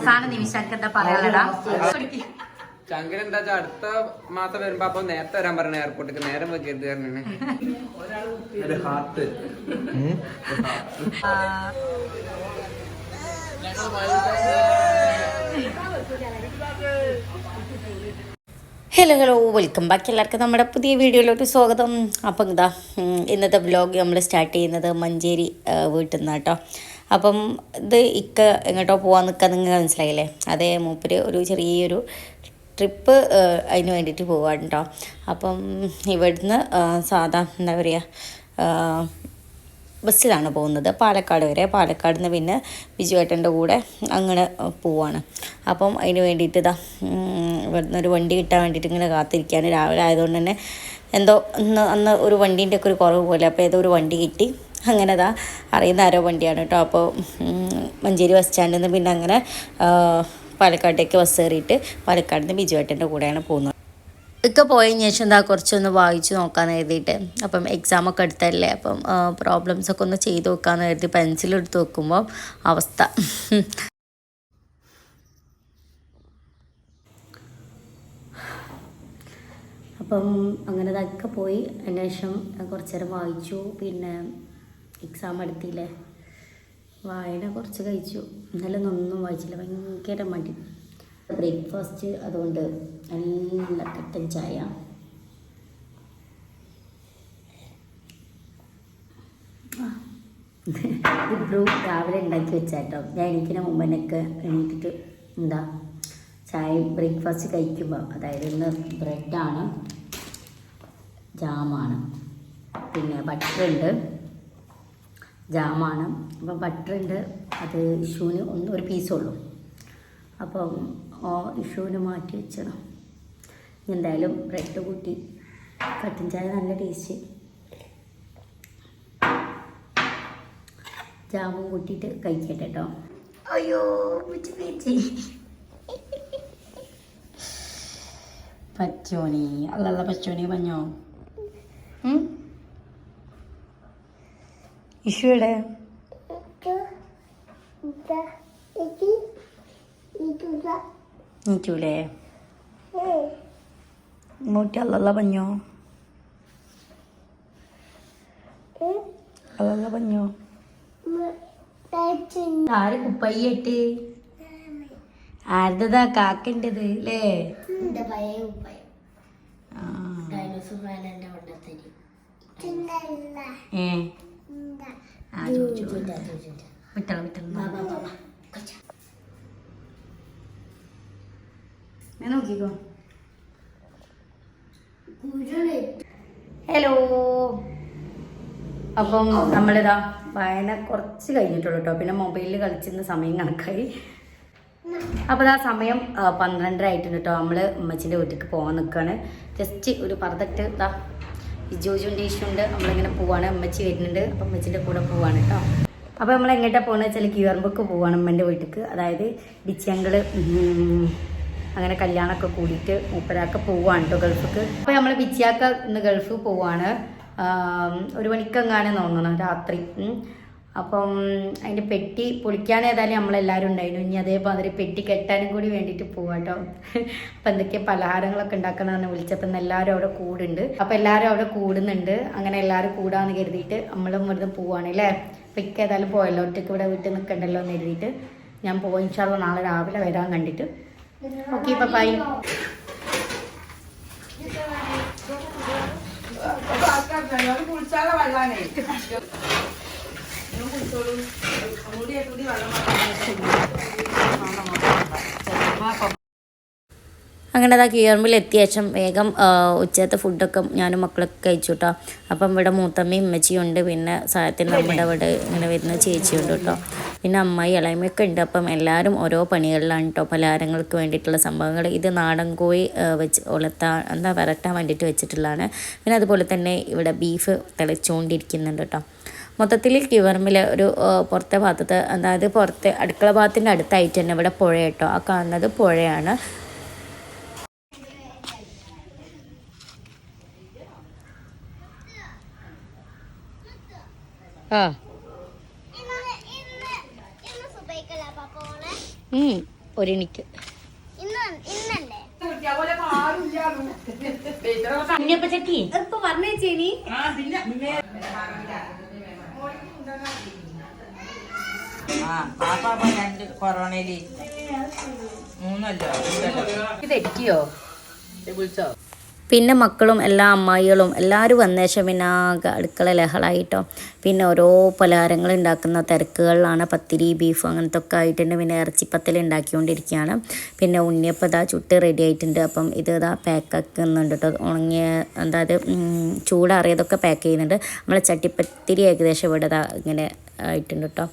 അവസാന നിമിഷം എന്താ പറയാലടാ ചങ്കിന് എന്താ വെച്ചാ അടുത്ത മാസം വരുമ്പോ അപ്പൊ നേരത്തെ വരാൻ പറഞ്ഞ എയർപോർട്ടിക്ക് നേരം വെക്കരുത് കാരണം ഹലോ ഹലോ വെൽക്കം ബാക്ക് എല്ലാവർക്കും നമ്മുടെ പുതിയ വീഡിയോയിലോട്ട് സ്വാഗതം. അപ്പം ഇതാ ഇന്നത്തെ വ്ലോഗ് നമ്മൾ സ്റ്റാർട്ട് ചെയ്യുന്നത് മഞ്ചേരി വീട്ടിൽ നിന്ന് കേട്ടോ അപ്പം ഇത് ഇക്ക എങ്ങോട്ടോ പോകാൻ നിൽക്കാൻ നിങ്ങൾ മനസ്സിലായില്ലേ? അതേ മൂപ്പര് ഒരു ചെറിയൊരു ട്രിപ്പ് അതിന് വേണ്ടിയിട്ട് പോവാണ് അപ്പം ഇവിടുന്ന് സാധാ എന്താ പറയുക ബസ്സിലാണ് പോകുന്നത്. പാലക്കാട് വരെ. പാലക്കാട് നിന്ന് പിന്നെ ബിജുവേട്ടന്റെ കൂടെ അങ്ങനെ പോവാണ്. അപ്പം അതിന് വേണ്ടിയിട്ട് ഇതാ ഇവിടുന്ന് ഒരു വണ്ടി കിട്ടാൻ വേണ്ടിയിട്ട് ഇങ്ങനെ കാത്തിരിക്കുകയാണ് രാവിലെ ആയതുകൊണ്ട് തന്നെ എന്തോ അന്ന് അന്ന് ഒരു വണ്ടീന്റെ ഒക്കെ ഒരു കുറവ് പോലെ. അപ്പോൾ ഏതോ ഒരു വണ്ടി കിട്ടി. അങ്ങനെ അതാ അറിയുന്ന ആരോ വണ്ടിയാണ് കേട്ടോ. അപ്പോൾ മഞ്ചേരി ബസ് സ്റ്റാൻഡിൽ നിന്ന് പിന്നെ അങ്ങനെ പാലക്കാട്ടേക്ക് ബസ് കയറിയിട്ട് പാലക്കാട് നിന്ന് ബിജുവേട്ടന്റെ കൂടെയാണ് പോകുന്നത്. ഒക്കെ പോയതിന് ശേഷം എന്താ കുറച്ചൊന്ന് വായിച്ചു നോക്കാമെന്ന് കരുതിയിട്ട്. അപ്പം എക്സാം ഒക്കെ എടുത്തല്ലേ അപ്പം പ്രോബ്ലംസ് ഒക്കെ ഒന്ന് ചെയ്ത് നോക്കാമെന്ന് കരുതി പെൻസിൽ എടുത്ത് നോക്കുമ്പോൾ അവസ്ഥ. അപ്പം അങ്ങനെ ഇതൊക്കെ പോയി. അതിന് ശേഷം കുറച്ച് നേരം വായിച്ചു. പിന്നെ എക്സാം എടുത്തില്ലേ വായന കുറച്ച് കഴിച്ചു. ഇന്നലെ ഒന്നും വായിച്ചില്ല. ഭയങ്കര മടി. ബ്രേക്ക്ഫാസ്റ്റ് അതുകൊണ്ട് നല്ല കട്ടൻ ചായ. ഇപ്പോഴും രാവിലെ ഉണ്ടാക്കി വെച്ചാട്ടോ. ഞാൻ എനിക്കിന് മുമ്പ് എനിക്ക് എണീറ്റിട്ട് എന്താ ചായ ബ്രേക്ക്ഫാസ്റ്റ് കഴിക്കുമ്പോൾ അതായത് ഇന്ന് ബ്രെഡാണ് ജാമാണ്. പിന്നെ ബട്ടറുണ്ട് ജാമാണ്. അപ്പം ബട്ടറുണ്ട് അത് ഇഷുവിന് ഒന്ന് ഒരു പീസുള്ളൂ അപ്പം ഓ ഇഷുവിന് മാറ്റി വെച്ചണം. എന്തായാലും ബ്രെഡ് കൂട്ടി കട്ടൻ ചായ നല്ല ടേസ്റ്റ് ജാമും കൂട്ടിയിട്ട് കഴിക്കട്ടെ കേട്ടോ അയ്യോ പിച്ചി പിച്ചി പച്ചോണി അല്ലല്ല പച്ചോണി പഞ്ഞോ എവിടെ നീക്കൂലേ ഇങ്ങോട്ട് അല്ലല്ല പഞ്ഞോ? അല്ലല്ല പഞ്ഞോ? ആര് കുപ്പയ്യട്ട്? ആരുടേതാ കാക്കന്റെത് അല്ലേ ഏ. വിട്ടള വിട്ടള ഞാൻ നോക്കിക്കോ. ഹലോ അപ്പം നമ്മളിതാ വായന കുറച്ച് കഴിഞ്ഞിട്ടുള്ളൂ കേട്ടോ പിന്നെ മൊബൈലിൽ കളിച്ചിരുന്ന സമയം കണക്കായി. അപ്പോൾ ആ സമയം പന്ത്രണ്ടര ആയിട്ടുണ്ട് കേട്ടോ നമ്മൾ ഉമ്മച്ചിന്റെ വീട്ടിലേക്ക് പോകാൻ നിൽക്കുകയാണ് ജസ്റ്റ് ഒരു പർദ്ദട്ട് ഇതാ ജോജുന്റെ ഇഷ്യുണ്ട് നമ്മളിങ്ങനെ പോവാണ്. അമ്മച്ചി വരുന്നുണ്ട്. അപ്പം അമ്മച്ചിന്റെ കൂടെ പോവാണ് കേട്ടോ അപ്പോൾ നമ്മൾ എങ്ങോട്ടാണ് പോകുന്നത് വെച്ചാൽ കിയർമ്പക്ക് പോവാണ് അമ്മേന്റെ വീട്ടിലേക്ക് അതായത് ഡിച്ചങ്ങൾ അങ്ങനെ കല്യാണമൊക്കെ കൂടിയിട്ട് മൂപ്പരാക്ക പോവാണ് കേട്ടോ ഗൾഫിക്ക്. അപ്പോൾ നമ്മൾ ബിച്ചിയാക്ക ഇന്ന് ഗൾഫിൽ പോവാണ്. ഒരു മണിക്കെങ്ങാനും തോന്നണം. രാത്രി. അപ്പം അതിന്റെ പെട്ടി പൊളിക്കാൻ ഏതായാലും നമ്മളെല്ലാവരും ഉണ്ടായിരുന്നു. ഇനി അതേമാതിരി പെട്ടി കെട്ടാനും കൂടി വേണ്ടിയിട്ട് പോവാട്ടോ അപ്പം എന്തൊക്കെ പലഹാരങ്ങളൊക്കെ ഉണ്ടാക്കണമെന്ന് വിളിച്ചപ്പോൾ എല്ലാവരും അവിടെ കൂടുണ്ട്. അപ്പം എല്ലാവരും അവിടെ കൂടുന്നുണ്ട്. അങ്ങനെ എല്ലാവരും കൂടാന്ന് കരുതിയിട്ട് നമ്മളും ഇവിടുന്ന് പോവാണ് അല്ലേ അപ്പം ഇക്ക ഏതായാലും പോയല്ലോ. ഒറ്റയ്ക്ക് ഇവിടെ വീട്ടിൽ നിൽക്കണ്ടല്ലോ എന്ന് കരുതിയിട്ട് ഞാൻ പോയി ഇൻഷാല്ല നാളെ രാവിലെ വരാൻ കണ്ടിട്ട്. ഓക്കെ ഇപ്പം ബൈ അങ്ങനെ അതാ കിയർമിൽ എത്തിയ ശേഷം വേഗം ഉച്ചത്തെ ഫുഡൊക്കെ ഞാനും മക്കളൊക്കെ കഴിച്ചു കേട്ടോ അപ്പം ഇവിടെ മൂത്തമ്മയും ഉമ്മച്ചിയും ഉണ്ട്. പിന്നെ സായത്തിന് നമ്മുടെ ഇവിടെ ഇങ്ങനെ വരുന്ന ചേച്ചിയുണ്ട് കേട്ടോ. പിന്നെ അമ്മായി ഇളയമൊക്കെ ഉണ്ട്. അപ്പം എല്ലാവരും ഓരോ പണികളിലാണ് കേട്ടോ. പലഹാരങ്ങൾക്ക് വേണ്ടിയിട്ടുള്ള സംഭവങ്ങൾ. ഇത് നാടൻ കോഴി വെച്ച് ഉലത്താൻ എന്താ വരട്ടാൻ വേണ്ടിയിട്ട് വെച്ചിട്ടുള്ളതാണ്. പിന്നെ അതുപോലെ തന്നെ ഇവിടെ ബീഫ് തിളച്ചുകൊണ്ടിരിക്കുന്നുണ്ട് കേട്ടോ. മൊത്തത്തിൽ കിവർമിൽ ഒരു പുറത്തെ ഭാഗത്ത് അതായത് പുറത്തെ അടുക്കള ഭാഗത്തിന്റെ അടുത്തായിട്ട് തന്നെ ഇവിടെ പുഴ കേട്ടോ. ആ കാണുന്നത് പുഴയാണ്. ആ. ഇന്ന് ഇന്ന് ഇന്ന് സുബൈക്കല്ല പോണേ ഉം. ഒരെണിക്ക് ഇപ്പൊ പറഞ്ഞേച്ചേനി ആ പാപ്പ അപ്പൊ രണ്ട് കൊറോണയിൽ മൂന്നല്ലോ ഇത് വിളിച്ചോ? പിന്നെ മക്കളും എല്ലാ അമ്മായികളും എല്ലാവരും വന്ന ശേഷം പിന്നെ അടുക്കള ലഹളായിട്ടോ. പിന്നെ ഓരോ പലഹാരങ്ങൾ ഉണ്ടാക്കുന്ന തിരക്കുകളിലാണ് പത്തിരി ബീഫ് അങ്ങനത്തെ ഒക്കെ ആയിട്ടുണ്ട്. പിന്നെ ഇറച്ചിപ്പത്തിൽ ഉണ്ടാക്കിക്കൊണ്ടിരിക്കുകയാണ്. പിന്നെ ഉണ്ണിയപ്പം ഇതാ ചുട്ട് റെഡി ആയിട്ടുണ്ട്. അപ്പം ഇത് ഇതാ പാക്ക് ആക്കുന്നുണ്ട് കേട്ടോ. ഉണങ്ങിയ അതായത് ചൂടാറിയതൊക്കെ പാക്ക് ചെയ്യുന്നുണ്ട്. നമ്മൾ ചട്ടിപ്പത്തിരി ഏകദേശം ഇവിടെ ഇതാ ഇങ്ങനെ ആയിട്ടുണ്ട് കേട്ടോ.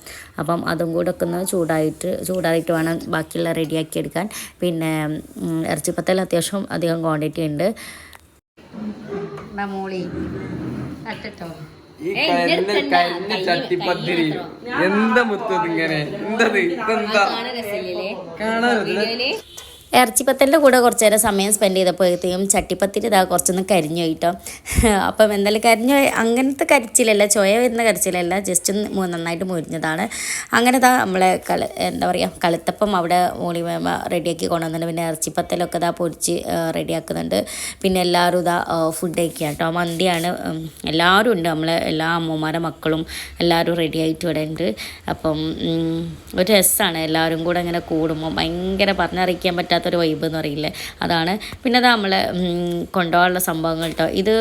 അപ്പം അതും കൂടെ ഒക്കെ ഒന്ന് ചൂടായിട്ട് ചൂടായിട്ട് വേണം ബാക്കിയുള്ള റെഡിയാക്കി എടുക്കാൻ. പിന്നെ ഇറച്ചിപ്പത്തൽ അത്യാവശ്യം അധികം ക്വാണ്ടിറ്റി ഉണ്ട്. മോളി അട്ടോ ഈ കരിഞ്ഞ കരിഞ്ഞ ചട്ടിപ്പത്തിരി എന്താ മുത്തത് ഇങ്ങനെ എന്തത്? ഇതെന്താ? കാണാൻ രസമില്ലേ? ഇറച്ചിപ്പത്തലിന്റെ കൂടെ കുറച്ച് നേരം സമയം സ്പെൻഡ് ചെയ്തപ്പോഴത്തേക്കും ചട്ടിപ്പത്തിരി ഇതാ കുറച്ചൊന്ന് കരിഞ്ഞു പോയിട്ടോ അപ്പം എന്തായാലും കരിഞ്ഞു അങ്ങനത്തെ കരിച്ചിലല്ല ചോയ വരുന്ന കരിച്ചിലല്ല ജസ്റ്റ് ഒന്ന് നന്നായിട്ട് മുരിഞ്ഞതാണ്. അങ്ങനെ ഇതാ നമ്മളെ കള എന്താ പറയുക കളിത്തപ്പം അവിടെ മോളി മേമ റെഡിയാക്കി കൊണ്ടുവന്നുണ്ട് പിന്നെ ഇറച്ചിപ്പത്തലൊക്കെ ഇതാ പൊരിച്ച് റെഡിയാക്കുന്നുണ്ട് പിന്നെ എല്ലാവരും ഇതാ ഫുഡ് കഴിക്കുക കേട്ടോ. മന്തിയാണ് എല്ലാവരും ഉണ്ട്. നമ്മളെ എല്ലാ അമ്മമാരുടെ മക്കളും എല്ലാവരും റെഡി ആയിട്ട് ഇവിടെ ഉണ്ട്. അപ്പം ഒരു രസമാണ് എല്ലാവരും കൂടെ അങ്ങനെ കൂടുമ്പോൾ ഭയങ്കര പറഞ്ഞറിയിക്കാൻ പറ്റാത്തൊരു വൈബ് എന്ന് പറയില്ലേ? അതാണ്. പിന്നെ അത് നമ്മൾ കൊണ്ടുപോകാനുള്ള സംഭവങ്ങൾ കേട്ടോ ഇത്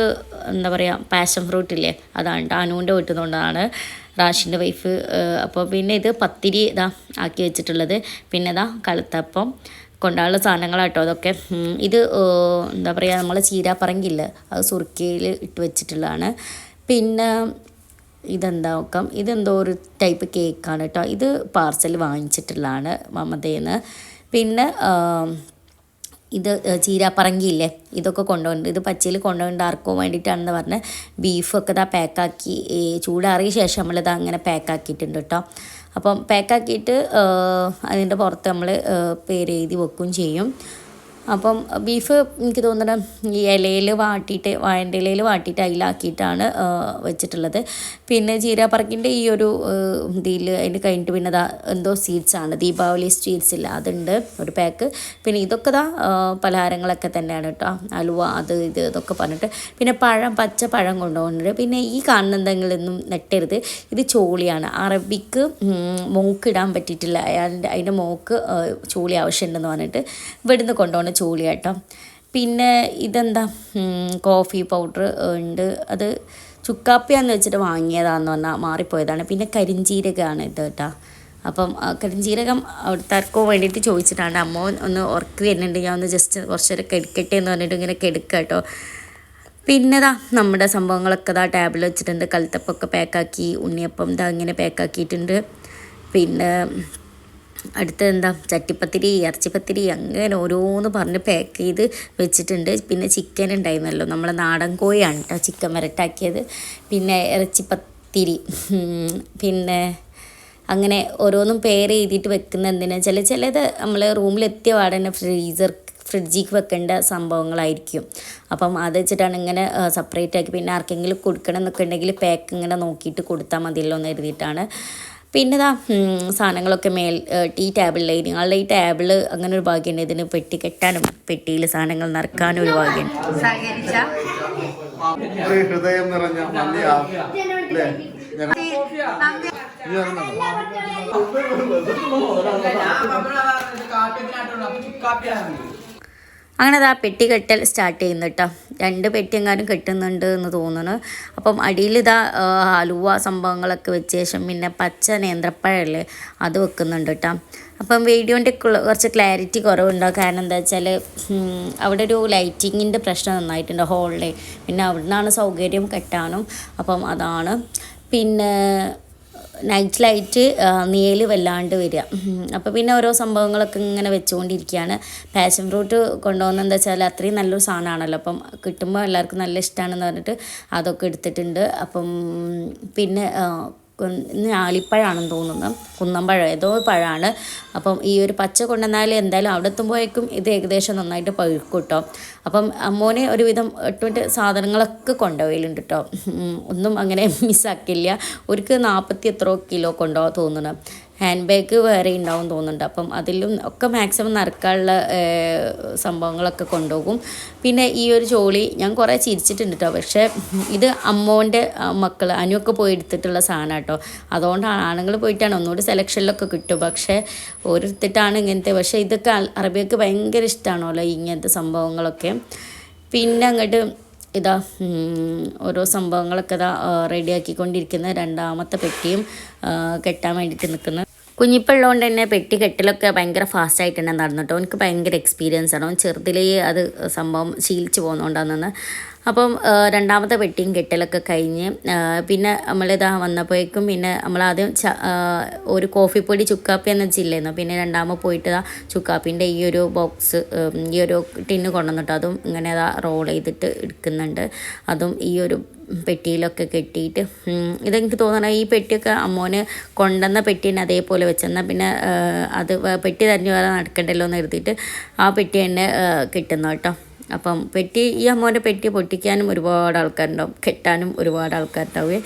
എന്താ പറയുക പാഷൻ ഫ്രൂട്ട് ഇല്ലേ? അതാണ് അനുവിന്റെ വീട്ടിൽ നിന്നുകൊണ്ടാണ് റാഷിന്റെ വൈഫ് അപ്പോൾ പിന്നെ ഇത് പത്തിരി ഇതാ ആക്കി വെച്ചിട്ടുള്ളത്. പിന്നെ ഇതാ കളുത്തപ്പം കൊണ്ടാനുള്ള സാധനങ്ങളാട്ടോ അതൊക്കെ. ഇത് എന്താ പറയുക നമ്മളെ ചീരാപ്പറങ്കില്ല? അത് സുർക്കിയിൽ ഇട്ട് വെച്ചിട്ടുള്ളതാണ്. പിന്നെ ഇതെന്താ നോക്കാം ഇതെന്തോ ഒരു ടൈപ്പ് കേക്കാണ് കേട്ടോ ഇത് പാർസൽ വാങ്ങിച്ചിട്ടുള്ളതാണ് മമതേന്ന്. പിന്നെ ഇത് ചീരാപ്പറങ്കിയില്ലേ? ഇതൊക്കെ കൊണ്ടുപോകുന്നുണ്ട് ഇത് പച്ചയിൽ കൊണ്ടുപോകേണ്ട ആർക്കോ വേണ്ടിയിട്ടാണെന്ന് പറഞ്ഞ് ബീഫൊക്കെ ഇതാ പാക്കാക്കി ചൂടാറിയ ശേഷം നമ്മളിത് അങ്ങനെ പാക്കാക്കിയിട്ടുണ്ട് കേട്ടോ അപ്പം പാക്കാക്കിയിട്ട് അതിന്റെ പുറത്ത് നമ്മൾ പേര് എഴുതി വെക്കുകയും ചെയ്യും. അപ്പം ബീഫ് എനിക്ക് തോന്നുന്നത് ഈ ഇലയിൽ വാട്ടിയിട്ട് വാഴന്റെ ഇലയിൽ വാട്ടിയിട്ട് അതിലാക്കിയിട്ടാണ് വെച്ചിട്ടുള്ളത്. പിന്നെ ജീരാപ്പറക്കിന്റെ ഈ ഒരു ഇതിൽ അതിന് കഴിഞ്ഞിട്ട് പിന്നെ ദാ എന്തോ സ്വീറ്റ്സാണ് ദീപാവലി സ്വീറ്റ്സ് ഇല്ല അതുണ്ട് ഒരു പാക്ക് പിന്നെ ഇതൊക്കെ ദാ പലഹാരങ്ങളൊക്കെ തന്നെയാണ് കേട്ടോ. അലുവ അത് ഇത് ഇതൊക്കെ പറഞ്ഞിട്ട്. പിന്നെ പഴം പച്ച പഴം കൊണ്ടുപോകുന്നുണ്ട്. പിന്നെ ഈ കാണുന്ന എന്തെങ്കിലൊന്നും നെട്ടരുത്. ഇത് ചോളിയാണ്. അറബിക്ക് ഉം, മോക്ക് ഇടാൻ പറ്റിയിട്ടില്ല. അയാളുടെ അതിന്റെ മോക്ക് ചോളി ആവശ്യമുണ്ടെന്ന് പറഞ്ഞിട്ട് ഇവിടുന്ന് കൊണ്ടുപോകുന്ന. ചോളി കേട്ടോ പിന്നെ ഇതെന്താ? കോഫി പൗഡർ ഉണ്ട്. അത് ചുക്കാപ്പിയാന്ന് വെച്ചിട്ട് വാങ്ങിയതാന്ന് പറഞ്ഞാൽ മാറിപ്പോയതാണ്. പിന്നെ കരിഞ്ചീരകമാണ് ഇത് കേട്ടോ. അപ്പം കരിഞ്ചീരകം അവിടുത്തെ ആർക്കോ വേണ്ടിയിട്ട് ചോദിച്ചിട്ടാണ്. അമ്മ ഒന്ന് ഉറക്കി വരുന്നുണ്ട്. ഞാൻ ഒന്ന് ജസ്റ്റ് കുറച്ച് നേരം കെടുക്കട്ടെ എന്ന് പറഞ്ഞിട്ട് ഇങ്ങനെ കെടുക്കുക കേട്ടോ. പിന്നെതാ നമ്മുടെ സംഭവങ്ങളൊക്കെ ഇതാ ടേബിൾ വെച്ചിട്ടുണ്ട്. കൽത്തപ്പൊക്കെ പാക്കാക്കി ഉണ്ണിയപ്പം ഇതാ ഇങ്ങനെ പാക്കാക്കിയിട്ടുണ്ട് പിന്നെ അടുത്ത എന്താ ചട്ടിപ്പത്തിരി ഇറച്ചിപ്പത്തിരി അങ്ങനെ ഓരോന്ന് പറഞ്ഞ് പാക്ക് ചെയ്ത് വെച്ചിട്ടുണ്ട്. പിന്നെ ചിക്കൻ ഉണ്ടായിരുന്നല്ലോ. നമ്മളെ നാടൻ കോഴിയാണ് കേട്ടോ ചിക്കൻ വരട്ടാക്കിയത്. പിന്നെ ഇറച്ചിപ്പത്തിരി. പിന്നെ അങ്ങനെ ഓരോന്നും പേർ എഴുതിയിട്ട് വെക്കുന്ന എന്തിനാ? ചില ചിലത് നമ്മൾ റൂമിലെത്തിയ പാടന്നെ ഫ്രീസർ ഫ്രിഡ്ജിക്ക് വെക്കേണ്ട സംഭവങ്ങളായിരിക്കും. അപ്പം അത് വെച്ചിട്ടാണ് ഇങ്ങനെ സെപ്പറേറ്റ് ആക്കി. പിന്നെ ആർക്കെങ്കിലും കൊടുക്കണം എന്നൊക്കെ ഉണ്ടെങ്കിൽ പാക്ക് ഇങ്ങനെ നോക്കിയിട്ട് കൊടുത്താൽ മതിയല്ലോ എന്ന് എഴുതിയിട്ടാണ് പിന്നെ ഇതാ സാധനങ്ങളൊക്കെ മേൽ ടീ ഈ ടേബിളിലായി നിങ്ങളുടെ ഈ ടേബിൾ അങ്ങനെ ഒരു ഭാഗ്യമുണ്ട് ഇതിന് പെട്ടി കെട്ടാനും പെട്ടിയിൽ സാധനങ്ങൾ നിറക്കാനും ഒരു ഭാഗ്യം ഹൃദയം നിറഞ്ഞ ആ- അല്ലേ ഞങ്ങൾ ഇനി ഒരെണ്ണം അങ്ങനെ അത് ആ പെട്ടി കെട്ടൽ സ്റ്റാർട്ട് ചെയ്യുന്നു കേട്ടോ രണ്ട് പെട്ടി എങ്ങാനും കെട്ടുന്നുണ്ട് എന്ന് തോന്നുന്നു. അപ്പം അടിയിൽ ഇതാ ഹലുവ സംഭവങ്ങളൊക്കെ വെച്ച ശേഷം പിന്നെ പച്ച നേന്ത്രപ്പഴമല്ലേ അത് വെക്കുന്നുണ്ട് കേട്ടോ അപ്പം വീഡിയോന്റെ കുറച്ച് ക്ലാരിറ്റി കുറവുണ്ടാവും കാരണം എന്താ വെച്ചാൽ അവിടെ ഒരു ലൈറ്റിങ്ങിന്റെ പ്രശ്നം നന്നായിട്ടുണ്ട് ഹോളിലെ പിന്നെ അവിടെ നിന്നാണ് സൗകര്യം കെട്ടാനും. അപ്പം അതാണ്. പിന്നെ നൈറ്റ് ലൈറ്റ് നീൽ വല്ലാണ്ട് വരിക. അപ്പോൾ പിന്നെ ഓരോ സംഭവങ്ങളൊക്കെ ഇങ്ങനെ വെച്ചുകൊണ്ടിരിക്കുകയാണ് പാഷൻ ഫ്രൂട്ട് കൊണ്ടുപോകുന്നത് എന്താ വെച്ചാൽ അത്രയും നല്ലൊരു സാധനമാണല്ലോ. അപ്പം കിട്ടുമ്പോൾ എല്ലാവർക്കും നല്ല ഇഷ്ടമാണെന്ന് പറഞ്ഞിട്ട് അതൊക്കെ എടുത്തിട്ടുണ്ട്. അപ്പം പിന്നെ ആ, കുൻ- ഞാലിപ്പഴമാണെന്ന് തോന്നുന്നു. കുന്നമ്പഴം ഏതോ പഴമാണ്. അപ്പം ഈ ഒരു പച്ച കൊണ്ടുവന്നാൽ എന്തായാലും അവിടെ എത്തുമ്പോഴേക്കും ഇത് ഏകദേശം നന്നായിട്ട് പഴുക്കും കേട്ടോ അപ്പം അമ്മോനെ ഒരുവിധം എട്ടുമിട്ട് സാധനങ്ങളൊക്കെ കൊണ്ടുപോയിലുണ്ട് കേട്ടോ ഒന്നും അങ്ങനെ മിസ്സാക്കില്ല ഒരിക്കൽ നാൽപ്പത്തി എത്രയോ കിലോ കൊണ്ടുപോകാൻ തോന്നുന്നു. ഹാൻഡ് ബാഗ് വേറെ ഉണ്ടാവും തോന്നുന്നുണ്ട്. അപ്പം അതിലും ഒക്കെ മാക്സിമം നടക്കാനുള്ള സംഭവങ്ങളൊക്കെ കൊണ്ടുപോകും. പിന്നെ ഈ ഒരു ജോളി ഞാൻ കുറേ ചിരിച്ചിട്ടുണ്ട് കേട്ടോ പക്ഷേ ഇത് അമ്മോന്റെ മക്കൾ അനുവൊക്കെ പോയി എടുത്തിട്ടുള്ള സാധനം കേട്ടോ അതുകൊണ്ടാണ് ആണുങ്ങൾ പോയിട്ടാണ് ഒന്നുകൂടി സെലക്ഷനിലൊക്കെ കിട്ടും പക്ഷേ ഓരോരുത്തിട്ടാണ് ഇങ്ങനത്തെ. പക്ഷേ ഇതൊക്കെ അറബികൾക്ക് ഭയങ്കര ഇഷ്ടമാണല്ലോ ഇങ്ങനത്തെ സംഭവങ്ങളൊക്കെ. പിന്നെ അങ്ങോട്ട് ഇതാ ഓരോ സംഭവങ്ങളൊക്കെ ഇതാ റെഡിയാക്കിക്കൊണ്ടിരിക്കുന്ന രണ്ടാമത്തെ പെട്ടിയും കെട്ടാൻ വേണ്ടിയിട്ട് നിൽക്കുന്ന കുഞ്ഞിപ്പുള്ളതുകൊണ്ട് തന്നെ പെട്ടി കെട്ടിലൊക്കെ ഭയങ്കര ഫാസ്റ്റ് ആയിട്ട് തന്നെ നടന്നിട്ടോ എനിക്ക് ഭയങ്കര എക്സ്പീരിയൻസ് ആണ്. അവൻ ചെറുതിലേ അത് സംഭവം ശീലിച്ച് പോകുന്നതുകൊണ്ടാണെന്ന് അപ്പം രണ്ടാമത്തെ പെട്ടിയും കെട്ടലൊക്കെ കഴിഞ്ഞ് പിന്നെ നമ്മളിതാ വന്നപ്പോഴേക്കും പിന്നെ നമ്മളാദ്യം ച ആ, ഒരു കോഫിപ്പൊടി ചുക്കാപ്പി എന്ന ജില്ലയായിരുന്നു പിന്നെ രണ്ടാമത് പോയിട്ട് ഇതാ ചുക്കാപ്പിന്റെ ഈ ഒരു ബോക്സ് ഈ ഒരു ടിന്ന് കൊണ്ടുവന്നിട്ട് അതും ഇങ്ങനെ അതാ റോൾ ചെയ്തിട്ട് എടുക്കുന്നുണ്ട്. അതും ഈ ഒരു പെട്ടിയിലൊക്കെ കെട്ടിയിട്ട് ഇതെനിക്ക് തോന്നണം ഈ പെട്ടിയൊക്കെ അമ്മോന് കൊണ്ടുവന്ന പെട്ടി തന്നെ അതേപോലെ വെച്ചെന്നാൽ പിന്നെ അത് പെട്ടി തന്നെ വേറെ നടക്കണ്ടല്ലോ എന്ന് കരുതിയിട്ട് ആ പെട്ടി തന്നെ കിട്ടുന്നു കേട്ടോ അപ്പം പെട്ടി ഈ അമ്മോന്റെ പെട്ടി പൊട്ടിക്കാനും ഒരുപാട് ആൾക്കാരുണ്ടാവും കെട്ടാനും ഒരുപാട് ആൾക്കാരുണ്ടാവുകയെ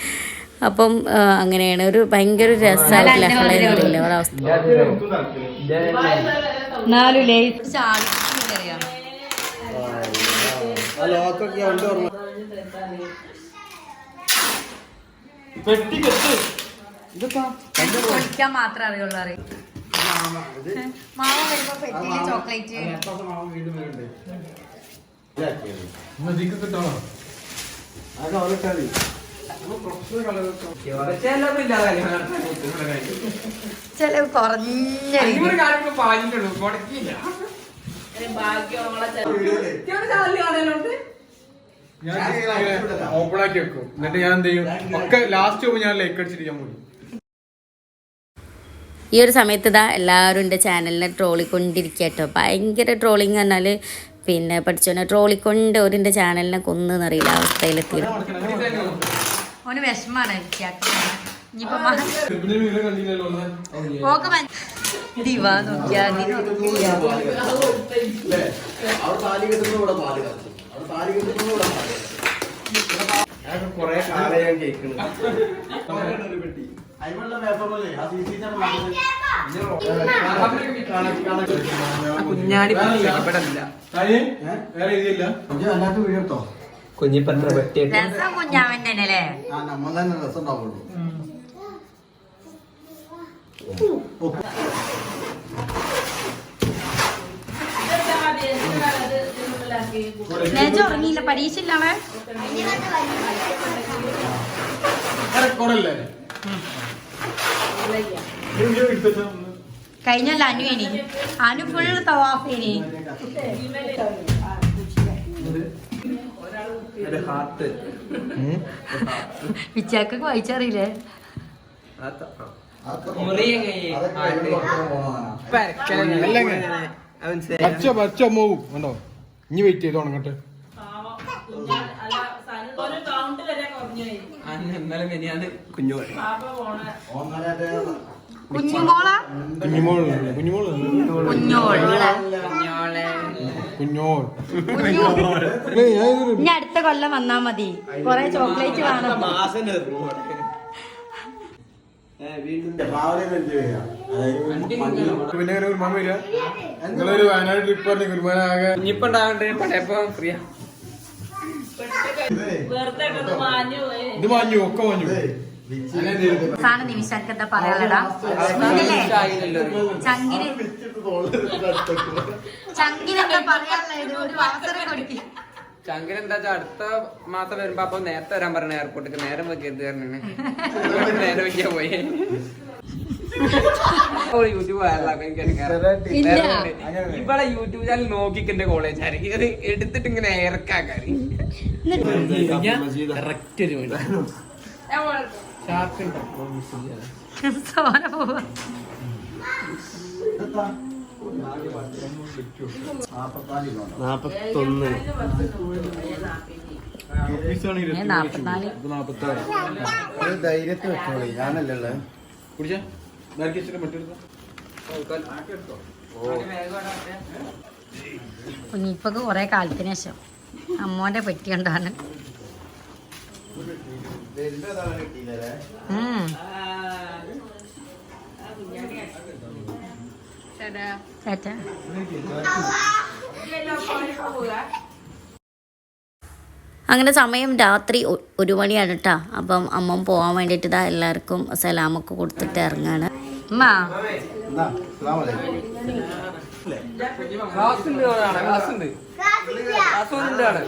അപ്പം അങ്ങനെയാണ് ഒരു ഭയങ്കര രസമായിട്ട് ലഹള എന്നറിയില്ല ഒരവസ്ഥ നാലു ഓർമ്മ പൊടിക്കാൻ മാത്രമേ അറിയുള്ളൂ അറിയാം? മാമ വരുമ്പോ പെട്ടിയിൽ ചോക്ലേറ്റ് അതൊക്കെ അവിടെ കളി. ചെലവ് കുറഞ്ഞ കാണലുണ്ട്. ഞാൻ ഓപ്പൺ ആക്കി വെക്കും. എന്നിട്ട് ഞാൻ എന്ത് ചെയ്യും? ഒക്കെ ലാസ്റ്റ് പോകുമ്പോൾ ഞാൻ ലൈക്ക് അടിച്ചിട്ട് ഞാൻ പോയി ഈ ഒരു സമയത്ത് ഇതാ എല്ലാവരും എന്റെ ചാനലിനെ ട്രോളിക്കൊണ്ടിരിക്കുക കേട്ടോ ഭയങ്കര ട്രോളിങ് പറഞ്ഞാൽ പിന്നെ പഠിച്ചോനെ ട്രോളിക്കൊണ്ട് ഒരു എന്റെ ചാനലിനെ കൊന്നെന്നറിയില്ല അവസ്ഥയിലെത്തി ഓന് വിഷമാണ് ദിവാ നോക്കിയാ കൊറേ കാലം ഞാൻ കേൾക്കുന്നത് അതിനുള്ള പേപ്പറല്ലേ ആ സി സി കുഞ്ഞാടി ഇവിടെ ഇല്ല വേറെ ഇതില്ല അല്ലാത്ത വീഡിയോ എടുത്തോ കുഞ്ഞിപ്പത്ര വെട്ടിയിട്ട് രസം കുഞ്ഞാവന്റെ തന്നെ അല്ലേ ആ നമ്മൾ തന്നെ രസം ഉണ്ടാവുള്ളൂ ഉറങ്ങിയില്ല പരീക്ഷ റെക്കോർഡല്ലേ കഴിഞ്ഞല്ല അനു ഇനി അനു ഫുൾ തവാഫേനി ഹാർട്ട്. വിച്ചാക്കൊക്കെ വായിച്ചറിയില്ലേ? പച്ച പച്ച മോവും കണ്ടോ ഇനി വെയിറ്റ് ചെയ്തോ ഉണങ്ങട്ടെ ഇന്നലെ മെനിയാന്ന് കുഞ്ഞു പറയും കുഞ്ഞുമോള? കുഞ്ഞുമോൾ കുഞ്ഞുമോൾ കുഞ്ഞോൾ കുഞ്ഞോൾ കുഞ്ഞു ഏയ്, ഞാൻ ഇനി അടുത്ത കൊല്ലം വന്നാ മതി. കൊറേ ചോക്ലേറ്റ് വേണം. അതായത് പിന്നെ ഒരു വരിക നിങ്ങളൊരു വയനാട് ട്രിപ്പ് പറഞ്ഞ പടയപ്പോ ഇത് മാഞ്ഞു ഒക്കെ മാഞ്ഞു. അവസാന നിമിഷക്ക് എന്താ പറയാനുള്ളടാ ചങ്കിന് ചങ്കിനെന്താ പറയാനുള്ളത്? ഒരു അവസരം കൊടുക്കും. ചങ്കര എന്താ അടുത്ത മാസം വരുമ്പോ അപ്പൊ നേരത്തെ വരാൻ പറഞ്ഞ എയർപോർട്ടിക്ക് നേരം വെക്കരുത് പറഞ്ഞേ നേരം വെക്കാൻ പോയി. യൂട്യൂബ്. ഇവിടെ യൂട്യൂബ് ചാനൽ നോക്കിക്കിന്റെ കോളേജ് ആയിരിക്കും അത് എടുത്തിട്ട് ഇങ്ങനെ ഇറക്കാക്കാരി കറക്റ്റ് ഒരു മണി ഷാർക്ക് സോന പോവാ. നാപ്പത്തൊന്ന്. ധൈര്യത്തിൽ വെച്ചോളി. ഞാനല്ലേ കുഞ്ഞിപ്പൊക്കെ കൊറേ കാലത്തിന് ശേഷം. അമ്മോന്റെ പെട്ടി കണ്ടാണ് ഉം. ടാറ്റാ അങ്ങനെ സമയം രാത്രി ഒരു മണിയാണ് കേട്ടോ അപ്പം അമ്മ പോകാൻ വേണ്ടിയിട്ട് ഇതാ എല്ലാവർക്കും സലാമൊക്കെ കൊടുത്തിട്ട് ഇറങ്ങാണ്. അമ്മ എന്നാ, അസ്സലാമു അലൈക്കും. ക്ലാസ് ഉണ്ട് അവിടെ, ക്ലാസ് ഉണ്ട് ക്ലാസ് ഉണ്ട് അവിടെ.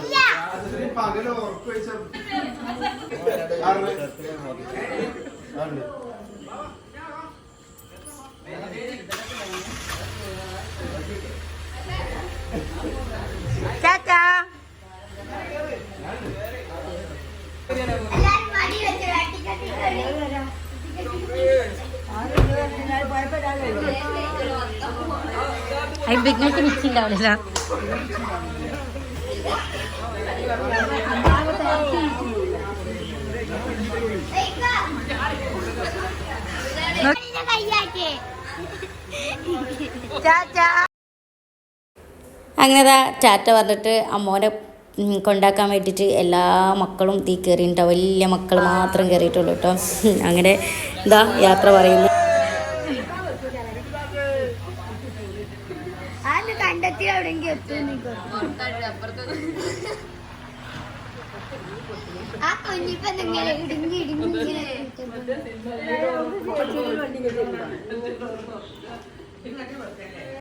ടാറ്റാ എല്ലാരും മടി വെച്ച് തട്ടിക്കട്ടി അത് ബിഗ്നറ്റ് മിച്ചിണ്ടാവില്ല കയ്യാറ്റേ ടാറ്റാ അങ്ങനെ ദാ ടാറ്റ പറഞ്ഞിട്ട് അമ്മോനെ കൊണ്ടാക്കാൻ വേണ്ടിയിട്ട് എല്ലാ മക്കളും തീ കയറിയിട്ടുണ്ടാവും വലിയ മക്കൾ മാത്രം കയറിയിട്ടുള്ളൂ കേട്ടോ അങ്ങനെ ഇതാ യാത്ര പറയുന്നു. ഇടുങ്ങി ഇടുങ്ങി.